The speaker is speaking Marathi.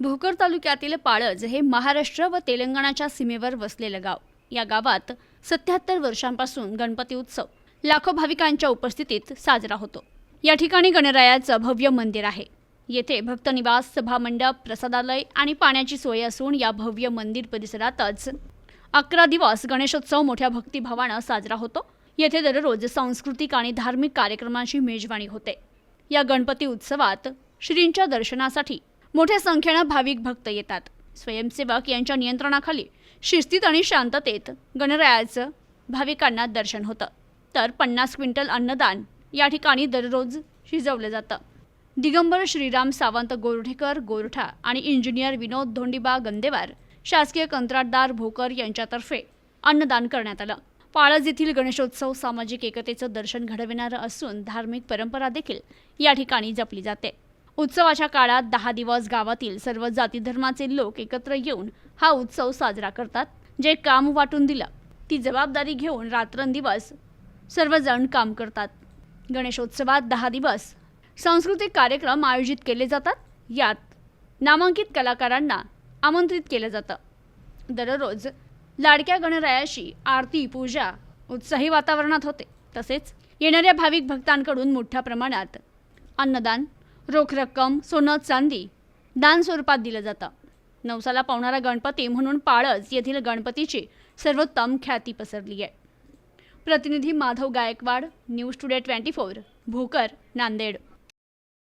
भोकर तालुक्यातील पाळज हे महाराष्ट्र व तेलंगणाच्या सीमेवर वसलेलं गाव. या गावात सत्याहत्तर वर्षांपासून गणपती उत्सव लाखो भाविकांच्या उपस्थितीत साजरा होतो. या ठिकाणी गणरायाचं भव्य मंदिर आहे. येथे भक्तनिवास सभामंडप प्रसादालय आणि पाण्याची सोय असून या भव्य मंदिर परिसरातच अकरा दिवस गणेशोत्सव मोठ्या भक्तिभावानं साजरा होतो. येथे दररोज सांस्कृतिक आणि धार्मिक कार्यक्रमांची मेजवानी होते. या गणपती उत्सवात श्रींच्या दर्शनासाठी मोठ्या संख्येनं भाविक भक्त येतात. स्वयंसेवक यांच्या नियंत्रणाखाली शिस्तीत आणि शांततेत गणरायाचं भाविकांना दर्शन होतं. तर पन्नास क्विंटल अन्नदान या ठिकाणी दररोज शिजवलं जातं. दिगंबर श्रीराम सावंत गोरठेकर गोरठा आणि इंजिनियर विनोद धोंडीबा गंदेवार शासकीय कंत्राटदार भोकर यांच्यातर्फे अन्नदान करण्यात आलं. पाळज येथील गणेशोत्सव सामाजिक एकतेचं दर्शन घडविणारं असून धार्मिक परंपरा देखील या ठिकाणी जपली जाते. उत्सवाच्या काळात दहा दिवस गावातील सर्व जाती धर्माचे लोक एकत्र येऊन हा उत्सव साजरा करतात जे काम वाटून दिलं. ती जबाबदारी घेऊन रात्रंदिवस सर्वजण काम करतात. गणेशोत्सवात दहा दिवस सांस्कृतिक कार्यक्रम आयोजित केले जातात. यात नामांकित कलाकारांना आमंत्रित केलं जातं. दररोज लाडक्या गणरायाशी आरती पूजा उत्साही वातावरणात होते. तसेच येणाऱ्या भाविक भक्तांकडून मोठ्या प्रमाणात अन्नदान रोख रक्कम सोनं चांदी. दान स्वरूपात दिलं जातं. नवसाला पावणारा गणपती म्हणून पाळज येथील गणपतीची सर्वोत्तम ख्याती पसरली आहे. प्रतिनिधी Madhav Gaikwad news today twenty four Bhokar Nanded.